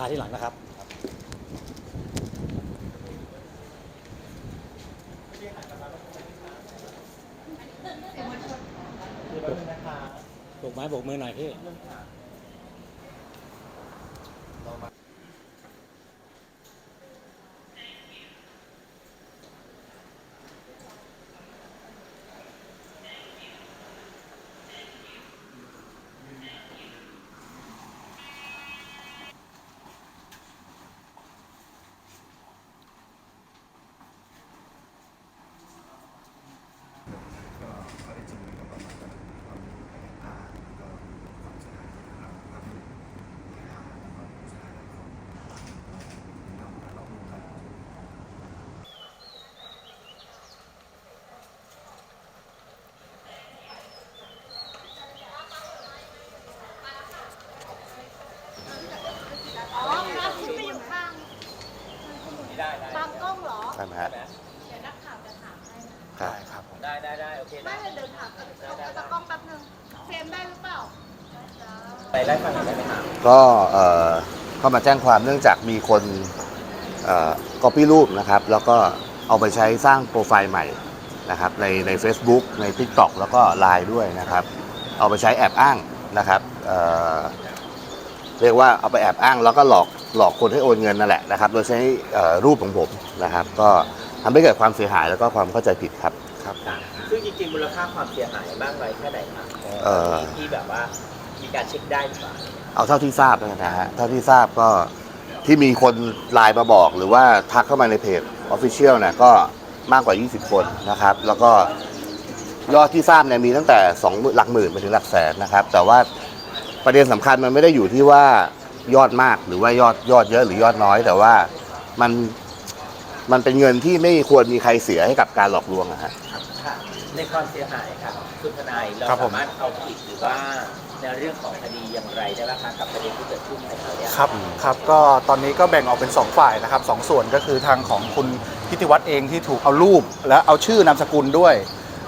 มาที่หลังนะครับโบกไม้โบกมือหน่อยพี่ อ๋อครับคุณไปอยู่ข้างบางกล้องเหรอ ใช่ไหมฮะเดี๋ยวนักข่าวจะถามให้นะได้ครับได้ได้ได้โอเคไม่เดี๋ยวถามกับตากล้องแป๊บนึงเฟรมได้หรือเปล่าไปไล่ฟังหน่อยได้ไหมครับก็เอ่อเข้ามาแจ้งความเนื่องจากมีคนเอ่อ copy รูปนะครับ แล้วก็เอาไปใช้สร้างโปรไฟล์ใหม่นะครับในใน Facebook ใน TikTok แล้วก็ Line ด้วยนะครับ เอาไปใช้แอบอ้างนะครับเอ่อ เรียกว่าเอาไปแอบอ้างแล้วก็หลอกหลอกคนให้โอนเงินนั่นแหละนะครับ โดยใช้เอ่อรูปของผมนะครับ ก็ทำให้เกิดความเสียหายแล้วก็ความเข้าใจผิดครับครับซึ่งจริงๆมูลค่าความเสียหายมากน้อยแค่ไหนครับเอ่อที่แบบว่ามีการเช็คได้หรือเปล่าเอาเท่าที่ทราบแล้วกันนะฮะเท่าที่ทราบก็ที่มีคนไลน์มาบอก หรือว่าทักเข้ามาในเพจ Official เนี่ยก็มากกว่า 20 คนนะครับ แล้วก็ยอดที่ทราบเนี่ยมีตั้งแต่ 2 หลักหมื่นไปถึงหลักแสนนะครับ แต่ว่า ประเด็นสำคัญมันไม่ได้อยู่ที่ว่ายอดมากหรือว่ายอดยอดเยอะหรือยอดน้อย แต่ว่ามันมันเป็นเงินที่ไม่ควรมีใครเสียให้กับการหลอกลวงอะฮะค่ะในความเสียหายครับคุณทนายเราครับผมสามารถเอาผิดหรือว่าในเรื่องของคดีอย่างไรได้บ้างคะกับประเด็นที่เกิดขึ้นในคราวเนี้ยครับครับก็ตอนนี้ก็แบ่งออกเป็น 2 ฝ่ายนะครับสองส่วนก็คือทางของคุณพิติวัตรเองที่ถูกเอารูป และเอาชื่อนามสกุลด้วย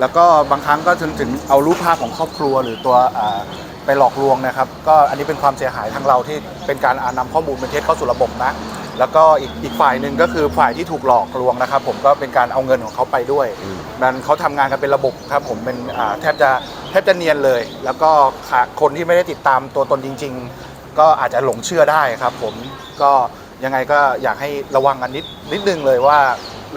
แล้วก็บางครั้งก็ถึงถึงเอารูปภาพของครอบครัวหรือตัวอ่า ไปหลอกลวงนะครับ ก็อันนี้เป็นความเสียหายทางเราที่เป็นการอ่านำข้อมูลเป็นเท็จเข้าสู่ระบบนะ แล้วก็อีกอีกฝ่ายหนึ่งก็คือฝ่ายที่ถูกหลอกลวงนะครับ ผมก็เป็นการเอาเงินของเขาไปด้วยอืมมันเขาทำงานกันเป็นระบบครับผมเป็นอ่าแทบจะแทบจะเนียนเลย แล้วก็ขาคนที่ไม่ได้ติดตามตัวตนจริง ๆ ก็อาจจะหลงเชื่อได้ครับ ผมก็ยังไงก็อยากให้ระวังกันนิดนิดนึงเลยว่า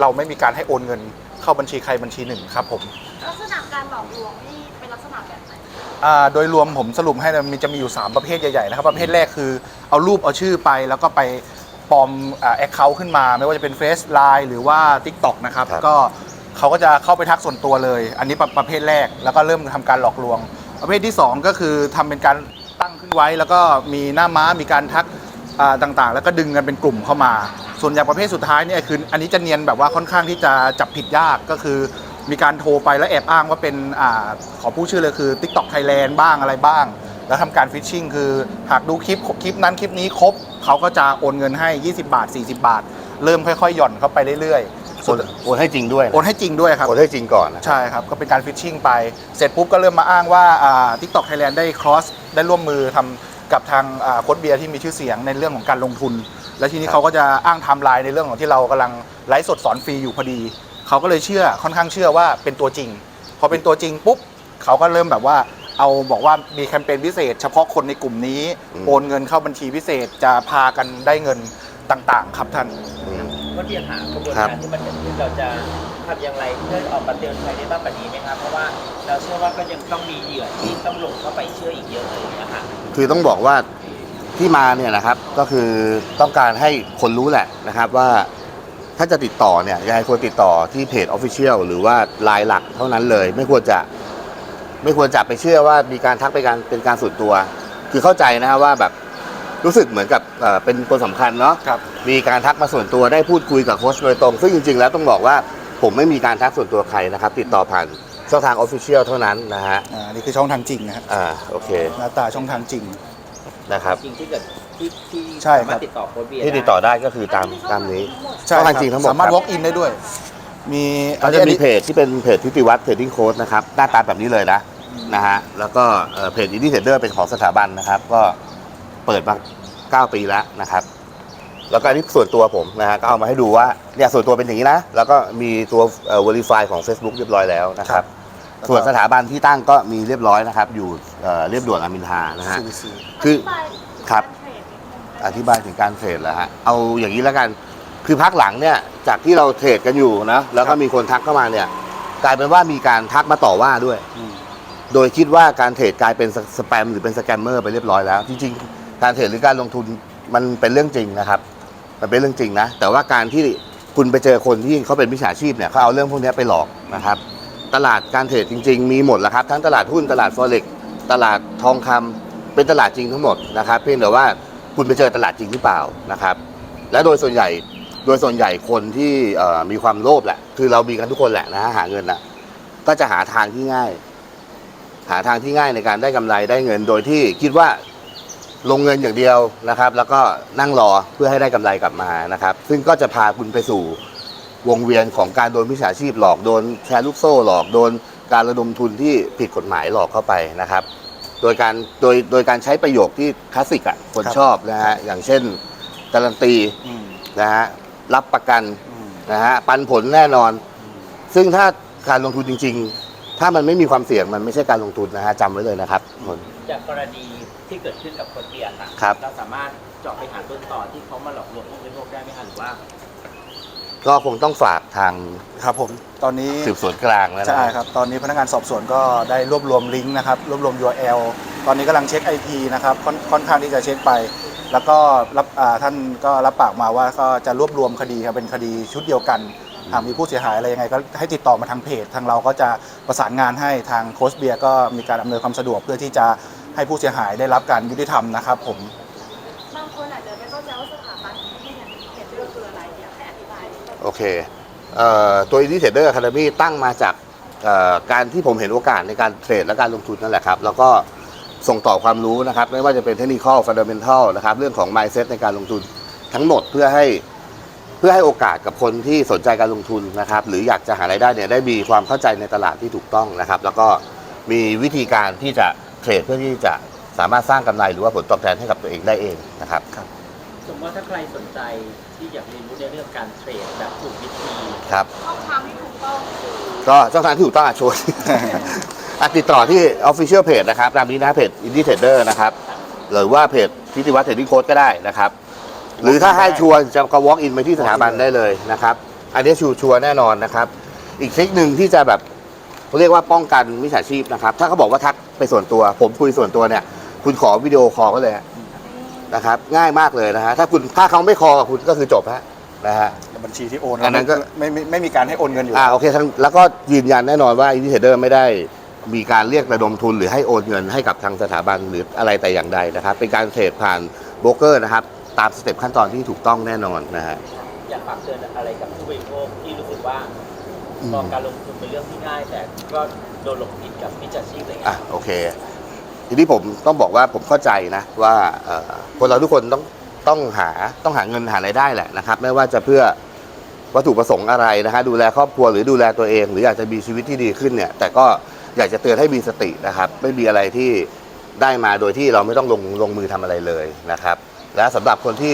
เราไม่มีการให้โอนเงินเข้าบัญชีใครบัญชีหนึ่งครับผมลักษณะการหลอกลวงนี่ เป็นลักษณะแบบไหนอ่าโดยรวมผมสรุปให้นะมันจะมีอยู่ 3 ประเภทใหญ่ๆนะครับประเภทแรกคือเอารูปเอาชื่อไปแล้วก็ไปปลอมแอคเคาท์ขึ้นมา ไม่ว่าจะเป็น Face Line หรือว่า TikTok นะครับครับ ก็เขาก็จะเข้าไปทักส่วนตัวเลย อันนี้ประประเภทแรกแล้วก็เริ่มทำการหลอกลวง ประเภทที่ 2 ก็คือทำเป็นการตั้งขึ้นไว้ แล้วก็มีหน้าม้ามีการทักอ่าต่างๆ แล้วก็ดึงกันเป็นกลุ่มเข้ามา ส่วนอย่างประเภทสุดท้ายเนี่ยคืออันนี้จะเนียนแบบว่าค่อนข้างที่จะจับผิดยากก็คือ มีการโทรไปแล้วแอบอ้างว่าเป็นอาขอผู้ชื่อเลยคือ TikTok Thailand บ้างอะไรบ้าง แล้วทำการฟิชชิงคือหากดูคลิปคลิปนั้นคลิปนี้ครบเขาก็จะโอนเงินให้ 20 บาท 40 บาท เริ่มค่อยๆ หย่อนเข้าไปเรื่อยๆโอส่วนนโอนให้จริงด้วยนะโอนให้จริงด้วยครับ โอนให้จริงก่อนนะใช่ครับ ก็เป็นการฟิชชิงไป เสร็จปุ๊บก็เริ่มมาอ้างว่าทิกตอกไทยแลนด์ได้ครอสได้ร่วมมือทำกับทางอ่าโค้ดเบียร์ที่มีชื่อเสียงในเรื่องของการลงทุน แล้วทีนี้เขาก็จะอ้างไทม์ไลน์ในเรื่องของที่เรากำลังไลฟ์สดสอนฟรีอยู่พอดี เขาก็เลยเชื่อค่อนข้างเชื่อว่าเป็นตัวจริง พอเป็นตัวจริงปุ๊บเขาก็เริ่มแบบว่าเอาบอกว่ามีแคมเปญพิเศษ เฉพาะคนในกลุ่มนี้อืมโอนเงินเข้าบัญชีพิเศษจะพากันได้เงินต่างๆ ครับท่านอืมว่าเรียนหากระบวนครัการบที่มันเกิดขึ้นเราจะทำอย่างไรเพื่อออกมาเตือนภัยได้บ้างกว่านี้ไหมครับเพราะว่าเราเชื่อว่าก็ยังต้องมีเหยื่อที่ต้องลงเข้าไปเชื่ออีกเยอะเลยนะคะคือต้องบอกว่าที่มาเนี่ยนะครับก็คือต้องการให้คนรู้แหละนะครับว่า ถ้าจะติดต่อเนี่ยยังไงควรติดต่อที่เพจ Official หรือว่าไลน์หลักเท่านั้นเลย ไม่ควรจะไม่ควรจะไปเชื่อว่ามีการทักไปการเป็นการส่วนตัว คือเข้าใจนะฮะว่าแบบรู้สึกเหมือนกับเอ่อเป็นคนสำคัญเนาะครับมีการทักมาส่วนตัวได้พูดคุยกับโค้ชโดยตรง ซึ่งจริงๆ แล้วต้องบอกว่าผมไม่มีการทักส่วนตัวใครนะครับ ติดต่อผ่านช่องทาง Official เท่านั้นนะฮะอ่านี่คือช่องทางจริงนะฮะอ่าโอเคหน้าตาช่องทางจริง นะครับ จริงที่เกิด ที่ที่ใช่ครับสามารถติดต่อโค้ดเบียร์ที่ติดต่อได้ก็คือตามตามนี้ใช่ช่องคทางจริงทั้งหมดสามารถครับ walk in ได้ด้วย มีก็จะมีเพจที่เป็นเพจทิติวัฒน์เทรดดิ้งโค้ดนะครับหน้าตาแบบนี้เลยนะนะฮะแล้วก็เอ่อเพจอินดี้เทรดเดอร์เป็นของสถาบันนะครับ ก็เปิดมา 9 ปีแล้วนะครับ แล้วก็อันนี้ส่วนตัวผมนะฮะก็เอามาให้ดูว่าเนี่ยส่วนตัวเป็นอย่างนี้นะแล้วก็มีตัวเอ่อ verify ของ Facebook เรียบร้อยแล้วนะครับ ส่วนสถาบันที่ตั้งก็มีเรียบร้อยนะครับ อยู่เอ่อเรียบด่วนรามอินทรานะฮะ CVC คือธิายครับ อธิบายถึงการเทรดแล้วฮะเอาอย่างนี้แล้วกัน คือพักหลังเนี่ยจากที่เราเทรดกันอยู่นะแล้วก็มีคนทักเข้ามาเนี่ย กลายเป็นว่ามีการทักมาต่อว่าด้วยอืมโดยคิดว่าการเทรดกลายเป็นสสแปมหรือเป็นสแกมเมอร์ไปเรียบร้อยแล้ว จริงๆ การเทรดหรือการลงทุนมันเป็นเรื่องจริงนะครับ มันเป็นเรื่องจริงนะ แต่ว่าการที่คุณไปเจอคนที่เขาเป็นมิจฉาชีพเนี่ยเขาเอาเรื่องพวกนี้ไปหลอกนะครับ ตลาดการเทรดจริง ๆ มีหมดแล้วครับ ทั้งตลาดหุ้นตลาดฟอเร็กตลาดทองคำเป็นตลาดจริงทั้งหมดนะครับ เพียงแต่ว่า คุณไปเจอตลาดจริงหรือเปล่านะครับ และโดยส่วนใหญ่โดยส่วนใหญ่คนที่มีความโลภแหละ คือเรามีกันทุกคนแหละนะหาเงินนะก็จะหาทางที่ง่าย หาทางที่ง่ายในการได้กำไรได้เงิน โดยที่คิดว่าลงเงินอย่างเดียวนะครับ แล้วก็นั่งรอเพื่อให้ได้กำไรกลับมานะครับ ซึ่งก็จะพาคุณไปสู่วงเวียนของการโดนมิจฉาชีพหลอกโดนแชร์ลูกโซ่หลอกโดนการระดมทุนที่ผิดกฎหมายหลอกเข้าไปนะครับ ดยการโดยโดยการใช้ประโยคที่คลาสสิกอะคนครับชอบนะฮะอย่างเช่นการันตีอืมนะฮะรับประกันอืมนะฮะปันผลแน่นอน ซึ่งถ้าการลงทุนจริง ๆ ถ้ามันไม่มีความเสี่ยงมันไม่ใช่การลงทุนนะฮะจำไว้เลยนะครับทุกคนจากกรณีที่เกิดขึ้นกับคนเบียร์ค่ะครับเราสามารถเจาะไปหาต้นต่อที่เขามาหลอกลวงผู้บริโภคได้ไหมคะหรือว่า ก็คงต้องฝากทางครับผมตอนนี้สืบสวนกลางแล้วนะใช่ครับ ตอนนี้พนักงานสอบสวนก็ได้รวบรวมลิงก์นะครับ รวบรวม URL ตอนนี้กำลังเช็ค IP นะครับค่อนค่อนข้างที่จะเช็คไป แล้วก็รับอ่าท่านก็รับปากมาว่าก็จะรวบรวมคดีครับเป็นคดีชุดเดียวกันหากมีผู้เสียหายอะไรยังไงก็ให้ติดต่อมาทางเพจ ทางเราก็จะประสานงานให้ทางโคชเบียร์ก็มีการอำนวยความสะดวกเพื่อที่จะให้ผู้เสียหายได้รับการยุติธรรมนะครับผม โอเคเอ่อตัว Indie Trader Academy ตั้งมาจากเอ่อการที่ผมเห็นโอกาสในการเทรดและการลงทุนนั่นแหละครับ แล้วก็ส่งต่อความรู้นะครับ ไม่ว่าจะเป็นเทคนิค fundamental นะครับ เรื่องของ mindset ในการลงทุนทั้งหมดเพื่อให้เพื่อให้โอกาสกับคนที่สนใจการลงทุนนะครับ หรืออยากจะหารายได้เนี่ยได้มีความเข้าใจในตลาดที่ถูกต้องนะครับ แล้วก็มีวิธีการที่จะเทรดเพื่อที่จะสามารถสร้างกำไรหรือว่าผลตอบแทนให้กับตัวเองได้เองนะครับ สมมติว่าถ้าใครสนใจที่อยากเรียนรู้ในเรื่องการเทรดแบบถูกวิธีครับ ช่องทางที่ถูกต้องคือก็ช่องทางที่ถูกต้องอะชวน อะติดต่อที่ Official Page นะครับ ตามนี้นะเพจ Indie Trader นะครับ หรือว่าเพจทิติวัฒน์เทรดดิ้งโค้ดก็ได้นะครับ หรือถ้าให้ชวนจะก็ walk in ไปที่สถาบันได้เลยนะครับ อันนี้ชัวชัวร์แน่นอนนะครับ อีกทริคหนึ่งที่จะแบบเรียกว่าป้องกันมิจฉาชีพนะครับ ถ้าเขาบอกว่าทักไปส่วนตัว ผมคุยส่วนตัวเนี่ย คุณขอวิดีโอคอลก็เลยฮะ นะครับ ง่ายมากเลยนะฮะถ้าคุณถ้าเขาไม่คอกับคุณก็คือจบฮะนะฮะ บัญชีที่โอนอันนั้นก็ ไม่ไม่ไม่มีการให้โอนเงินอยู่อ่าโอเคทั้งแล้วก็ยืนยันแน่นอนว่าอินดิเทเดอร์ไม่ได้มีการเรียกระดมทุนหรือให้โอนเงินให้กับทางสถาบันหรืออะไรแต่อย่างใดนะครับ เป็นการเทรดผ่านโบรกเกอร์นะครับ ตามสเต็ปขั้นตอนที่ถูกต้องแน่นอนนะฮะ อยากฝากเตือนอะไรกับผู้บริโภคที่รู้สึกว่าอืมมองการลงทุนเป็นเรื่องที่ง่าย แต่ก็โดนหลงผิดกับมิจฉาชีพอะไรอย่างอะเงี้ยโอเค ทีนี้ผมต้องบอกว่าผมเข้าใจนะว่าคนเราทุกคนต้องต้องหาต้องหาเงินหารายได้แหละนะครับ ไม่ว่าจะเพื่อวัตถุประสงค์อะไรนะฮะดูแลครอบครัวหรือดูแลตัวเอง หรืออยากจะมีชีวิตที่ดีขึ้นเนี่ย แต่ก็อยากจะเตือนให้มีสตินะครับ ไม่มีอะไรที่ได้มาโดยที่เราไม่ต้องลงลงมือทำอะไรเลยนะครับ และสำหรับคนที่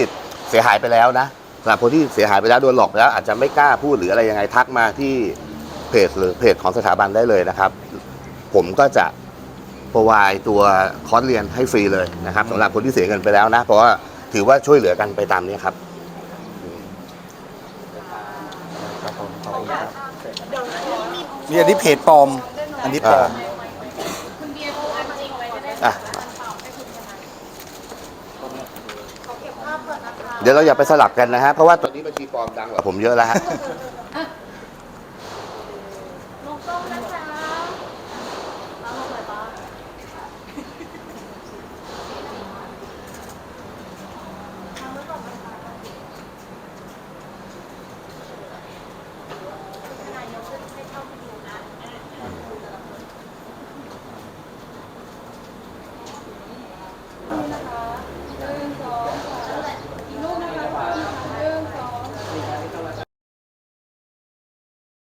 เสียหายไปแล้วนะสำหรับคนที่เสียหายไปแล้วโดนหลอกแล้ว อาจจะไม่กล้าพูดหรืออะไรยังไงทักมาที่เพจหรือเพจของสถาบันได้เลยนะครับ ผมก็จะ p r o v i ตัวคอร์สเรียนให้ฟรีเลยนะครับสำหรับคนที่เสียเงินไปแล้วนะ เพราะว่าถือว่าช่วยเหลือกันไปตามนี้ครับครับผมขอบคุณครับเดี๋ยวขอนี่อันนี้เพจปลอม อันนี้ปลอมคุณเบียร์ดูอันจริงไว้ก็ได้อะค่ะตอบให้คุณชนะเขาเก็บภาพก่อนนะคะเดี๋ยวเราอย่าไปสลับกันนะฮะเพราะว่าตอนนี้บัญชีปลอมดังกว่าผมเยอะแล้วฮะ